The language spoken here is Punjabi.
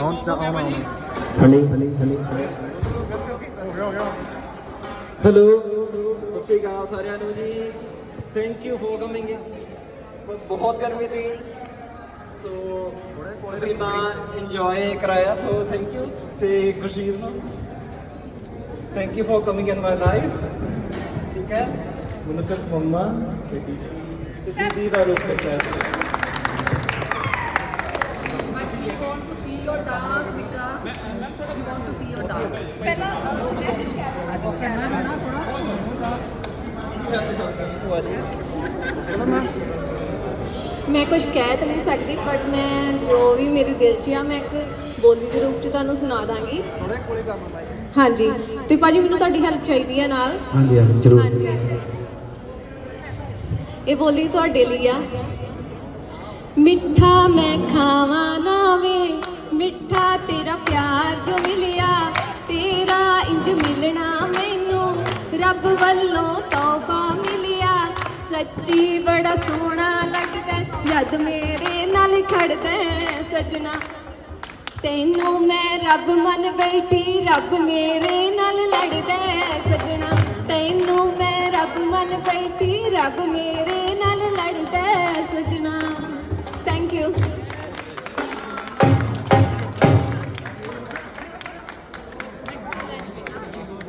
ਹੁਣ ਤਾਂ ਆਉਣਾ ਆਉਣਾ ਹਲੇ ਹਲੇ ਹਲੇ। ਹੈਲੋ। ਸਤਿ ਸ਼੍ਰੀ ਅਕਾਲ ਸਾਰਿਆਂ ਨੂੰ ਜੀ। ਥੈਂਕ ਯੂ ਫॉर ਕਮਿੰਗ ਬਹੁਤ ਗਰਮੀ ਸੀ। ਸੋ ਤੁਸੀਂ ਤਾਂ ਇੰਜੋਏ ਕਰਾਇਆ ਸੋ ਥੈਂਕ ਯੂ ਤੇ ਖੁਸ਼ੀਰ ਨੂੰ। Thank you for coming in my life ਠੀਕ ਹੈ? ਮੈਨੂੰ ਸਿਰਫ ਮੰਮਾ ਤੇ ਟੀਚਰ ਤੇ ਦੀਦੀ ਦਾ ਰੂਪ ਹੈ ਮੈਂ ਕੁਝ ਕਹਿ ਤਾਂ ਨਹੀਂ ਸਕਦੀ ਬਟ ਮੈਂ ਜੋ ਵੀ ਮੇਰੇ ਦਿਲ 'ਚ ਆ ਮੈਂ ਇੱਕ ਬੋਲੀ ਦੇ ਰੂਪ 'ਚ ਤੁਹਾਨੂੰ ਸੁਣਾ ਦਾਂਗੀ। ਹਾਂਜੀ। ਤੇ ਭਾਜੀ ਮੈਨੂੰ ਤੁਹਾਡੀ ਹੈਲਪ ਚਾਹੀਦੀ ਹੈ ਨਾਲ। ਹਾਂਜੀ ਹਾਂਜੀ ਜ਼ਰੂਰ। ਇਹ ਬੋਲੀ ਤੁਹਾਡੇ ਲਈ ਆ। ਮਿੱਠਾ ਮੈਂ ਖਾਵਾਂ ਨਾ ਵੇ ਮਿੱਠਾ ਤੇਰਾ ਪਿਆਰ ਰੱਬ ਵੱਲੋਂ ਤੋਹਫਾ ਮਿਲਿਆ। ਸੱਚੀ ਬੜਾ ਸੋਹਣਾ ਲੱਗਦਾ ਜਦ ਮੇਰੇ ਨਾਲ ਖੜਦਾ ਸਜਣਾ, ਤੈਨੂੰ ਮੈਂ ਰੱਬ ਮੰਨ ਬੈਠੀ, ਰੱਬ ਮੇਰੇ ਨਾਲ ਲੜਦਾ ਹੈ ਸਜਣਾ, ਤੈਨੂੰ ਮੈਂ ਰੱਬ ਮੰਨ ਬੈਠੀ, ਰੱਬ ਮੇਰੇ